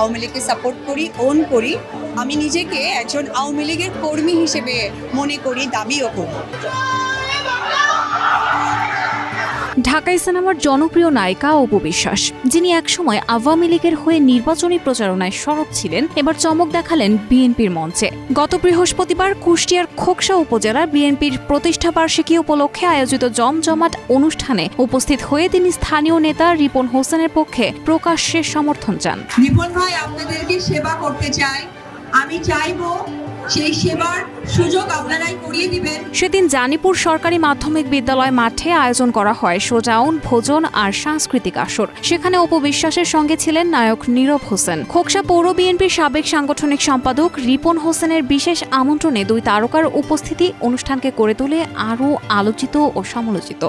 আওয়ামী লীগকে সাপোর্ট করি ওন করি, আমি নিজেকে একজন আওয়ামী লীগের কর্মী হিসেবে মনে করি, দাবিও করি। ঢাকাই সিনেমার জনপ্রিয় নায়িকা অপু বিশ্বাস, যিনি একসময় আওয়ামী লীগের হয়ে নির্বাচনী প্রচারণায় সরব ছিলেন, এবার চমক দেখালেন বিএনপির মঞ্চে। গত বৃহস্পতিবার কুষ্টিয়ার খোকসা উপজেলার বিএনপির প্রতিষ্ঠা বার্ষিকী উপলক্ষে আয়োজিত জমজমাট অনুষ্ঠানে উপস্থিত হয়ে তিনি স্থানীয় নেতা রিপন হোসেনের পক্ষে প্রকাশ্যে সমর্থন চান। রিপন ভাই, আপনাদেরকে সেবা করতে চাই। আমি চাইব সেই সেবার সুযোগ আপনারাই করিয়ে দিবেন। সেদিন জানিপুর সরকারি মাধ্যমিক বিদ্যালয় মাঠে আয়োজন করা হয় সোজাউন ভোজন আর সাংস্কৃতিক আসর। সেখানে উপবিশ্বাসের সঙ্গে ছিলেন নায়ক নীরব হোসেন। খোকসা পৌর বিএনপির সাবেক সাংগঠনিক সম্পাদক রিপন হোসেনের বিশেষ আমন্ত্রণে দুই তারকার উপস্থিতি অনুষ্ঠানকে করে তোলে আরও আলোচিত ও সমালোচিত।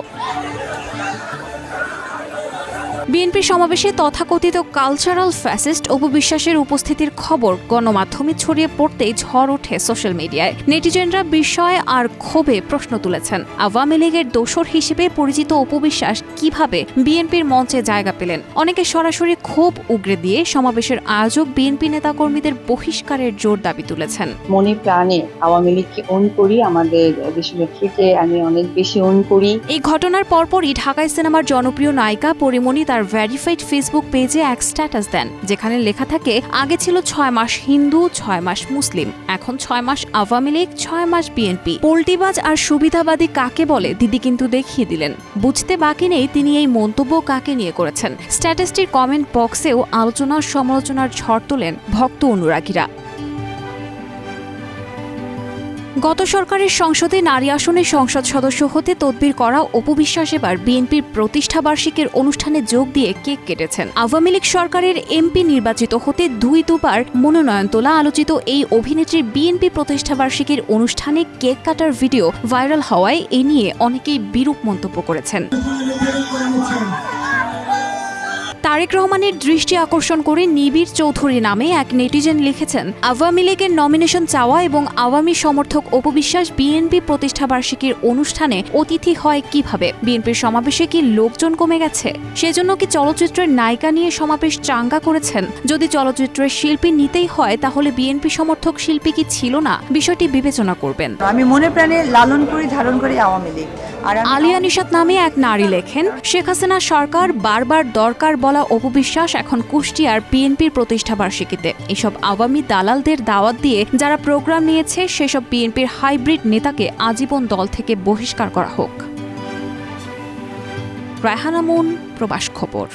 বিএনপি সমাবেশে তথাকথিত কালচারাল ফ্যাসিস্ট উপবিশ্বাসের উপস্থিতির খবর গণমাধ্যমে ছড়িয়ে পড়তেই ঝড় ওঠে সোশ্যাল মিডিয়ায় নেটিজেনরা বিষয়ে আর ক্ষোভে প্রশ্ন তুলেছেন। আওয়ামী লীগের দোসর হিসেবে পরিচিত উপবিশ্বাস কীভাবে বিএনপির মঞ্চে জায়গা পেলেন? অনেকে সরাসরি ক্ষোভ উগরে দিয়ে সমাবেশের আয়োজক বিএনপি নেতাকর্মীদের বহিষ্কারের জোর দাবি তুলেছেন। মনে প্রাণে আওয়ামী লীগকে অন করি আমাদের দেশনেত্রীকে আমি অনেক বেশি অন করি। এই ঘটনার পরপরই ঢাকায় সিনেমার জনপ্রিয় নায়িকা পরিমণি তার ভ্যারিফাইড ফেসবুক পেজে এক স্ট্যাটাস দেন যেখানে লেখা থাকে আগে ছিল ছয় মাস হিন্দু ছয় মাস মুসলিম এখন ছয় মাস আওয়ামী লীগ ছয় মাস বিএনপি। পোল্টিবাজ আর সুবিধাবাদী কাকে বলে দিদি কিন্তু দেখিয়ে দিলেন। বুঝতে বাকি নেই তিনি এই মন্তব্য কাকে নিয়ে করেছেন? স্ট্যাটাসটির কমেন্ট বক্সেও আলোচনা সমালোচনার ঝড় তোলেন ভক্ত অনুরাগীরা। গত সরকারের সংসদে নারী আসনে সংসদ সদস্য হতে তদবির করা অপবিশ্বাস এবার বিএনপির প্রতিষ্ঠা বার্ষিকীর অনুষ্ঠানে যোগ দিয়ে কেক কেটেছেন। আওয়ামী লীগ সরকারের এমপি নির্বাচিত হতে দুই দুবার মনোনয়ন তোলা আলোচিত এই অভিনেত্রীর বিএনপি প্রতিষ্ঠা বার্ষিকীর অনুষ্ঠানে কেক কাটার ভিডিও ভাইরাল হওয়ায় এ নিয়ে অনেকেই বিরূপ মন্তব্য করেছেন। তারেক রহমানের দৃষ্টি আকর্ষণ করে নিবিড় চৌধুরী নামে এক নেটিজেন লিখেছেন আওয়ামী লীগের নমিনেশন চাওয়া এবং আওয়ামী সমর্থক অপবিশ্বাস বিএনপি প্রতিষ্ঠাবার্ষিকীর অনুষ্ঠানে অতিথি হয় কীভাবে? বিএনপির সমাবেশে কি লোকজন কমে গেছে? সেজন্য কি চলচ্চিত্রের নায়িকা নিয়ে সমাবেশ চাঙ্গা করেছেন? যদি চলচ্চিত্রের শিল্পী নিতেই হয় তাহলে বিএনপি সমর্থক শিল্পী কি ছিল না? বিষয়টি বিবেচনা করবেন। আমি মনে প্রাণে লালন করি ধারণ করি আওয়ামী লীগ। আলিয়া নিশাত নামে এক নারী লেখেন শেখ হাসিনা সরকার বারবার দরকার বলা অপবিশ্বাস এখন কুষ্টিয়ার বিএনপির প্রতিষ্ঠা বার্ষিকীতে। এসব আওয়ামী দালালদের দাওয়াত দিয়ে যারা প্রোগ্রাম নিয়েছে, সেসব বিএনপির হাইব্রিড নেতাকে আজীবন দল থেকে বহিষ্কার করা হোক। রায়হানামুন প্রবাস খবর।